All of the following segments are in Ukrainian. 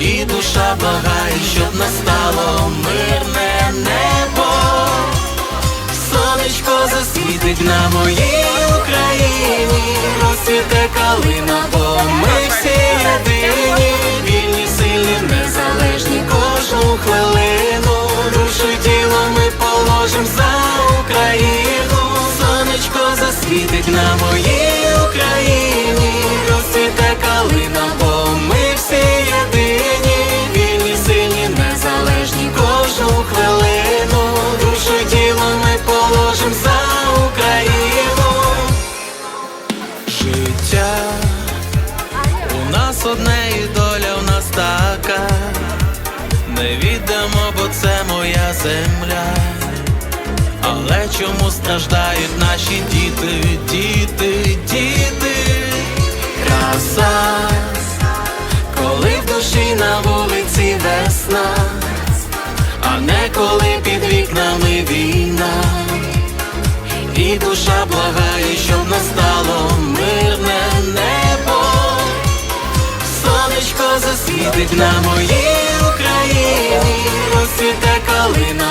І душа благає, щоб настало мирне небо. Сонечко засвітить на моїй Україні, розцвіте калина, Але чому страждають наші діти, діти, діти? Краса, коли в душі на вулиці весна, а не коли під вікнами війна. І душа благає, щоб настало мирне небо. Сонечко засвітить на моїй Україні, розцвіте калина,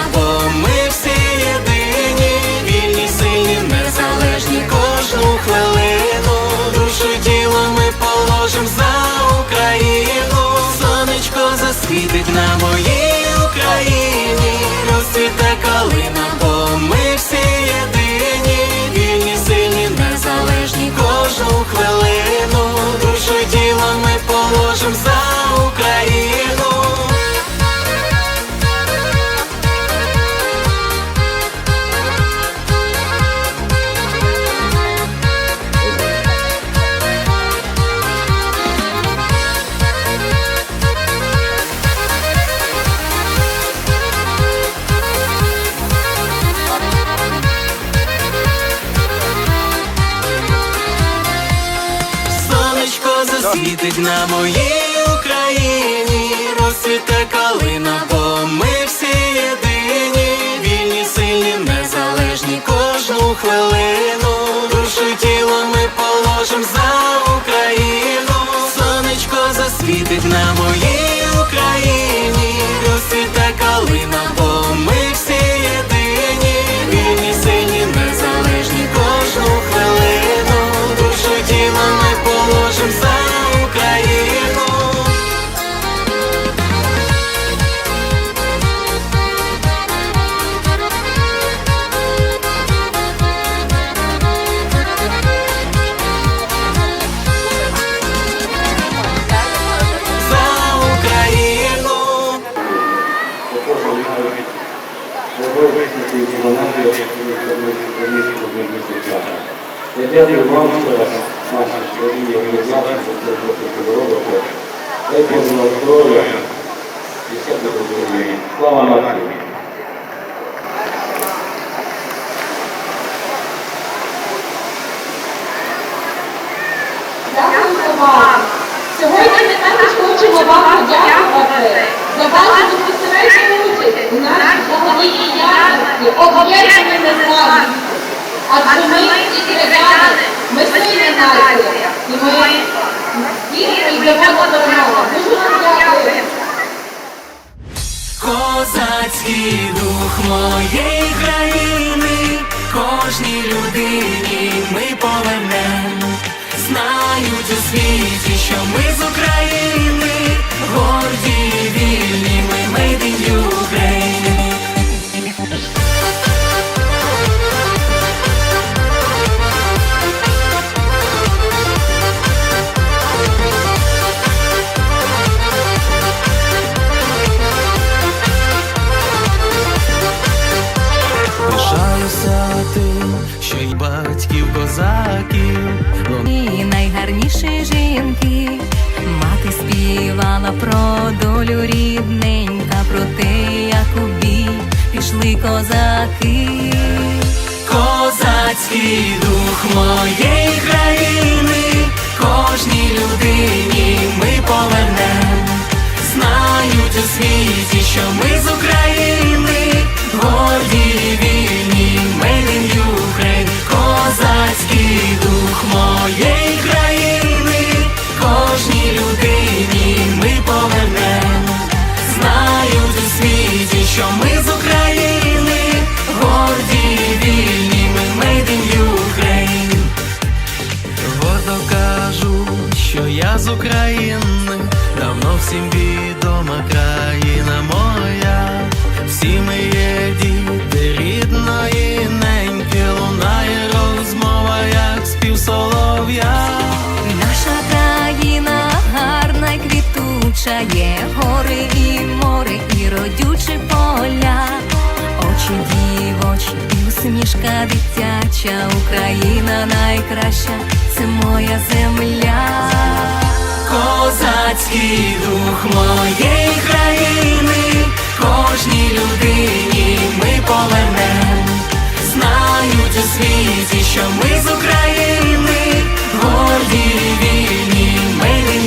Засвітить на моїй Україні, розцвіте калина, бо ми всі єдині, вільні, сильні, незалежні кожну хвилину. Душу тіло ми положим Я дякую вам, що наші чоловіки організації, за що ви робите. Дайте вам здоров'я і все буде Україні. Слава нації! Дякуємо вам. Сьогодні ми також хочемо вам подякувати за вашу безпосередню участь у нашій благодійній ярмарці об'єднані незламні. Ми кияни, ми сильна нація. І ми віримо і до перемоги. Козацький дух моєї країни, кожній людині ми повернем. Знають у світі, що ми з України, горді і вільні, Пишаюся тим, що й батьків козаків. І найгарніші жінки, мати співала про долю рідненька, про те, як у бій пішли козаки. Козацький Козацький дух моєї країни, Всі ми є діти рідної неньки, лунає розмова, як спів солов'я. Наша країна гарна й квітуча, є гори і море, і родючі поля, очі дівочі, і усмішка дитяча, Україна найкраща, це моя земля. Козацький дух моєї що ми з України, горді вільні, made in.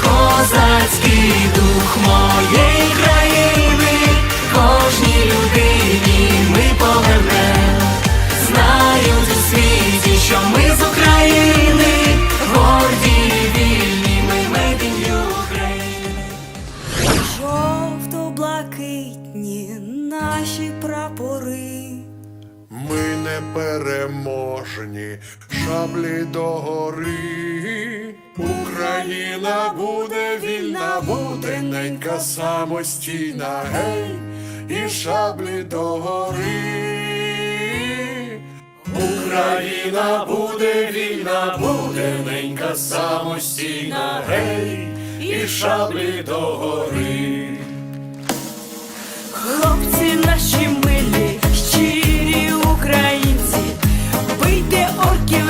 Козацький дух моєї країни, кожній людині ми повернем. Знають у світі, що ми з України, горді вільні, ми made in Ukraine. Жовто-блакитні наші прапори. Ми непереможні, шаблі догори. Україна буде вільна, буде ненька самостійна, гей, і шаблі догори. Україна буде вільна, буде ненька самостійна, гей, і шаблі догори. Хлопці наші милі, українці, бийте орків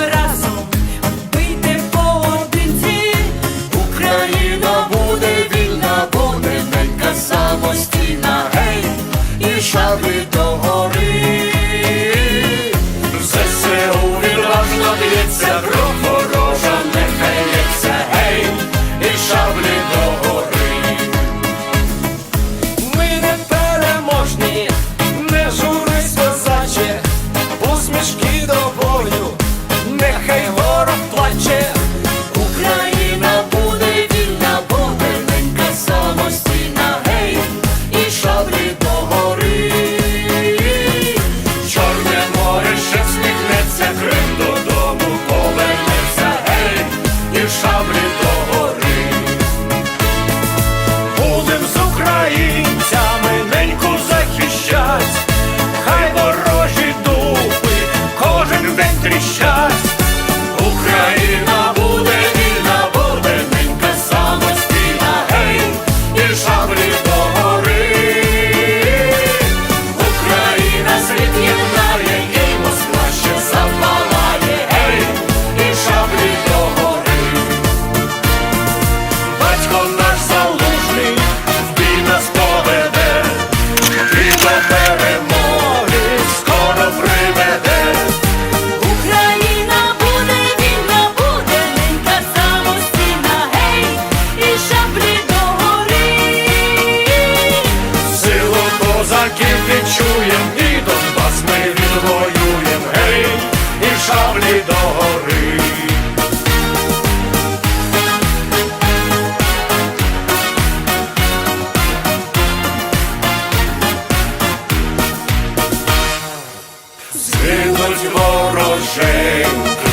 Тануть вороженьки,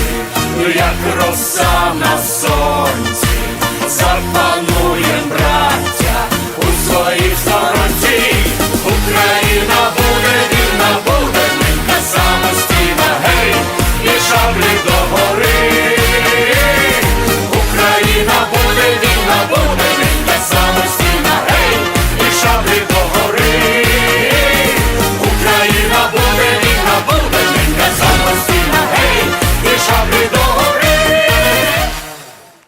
як роса на сонці, запану.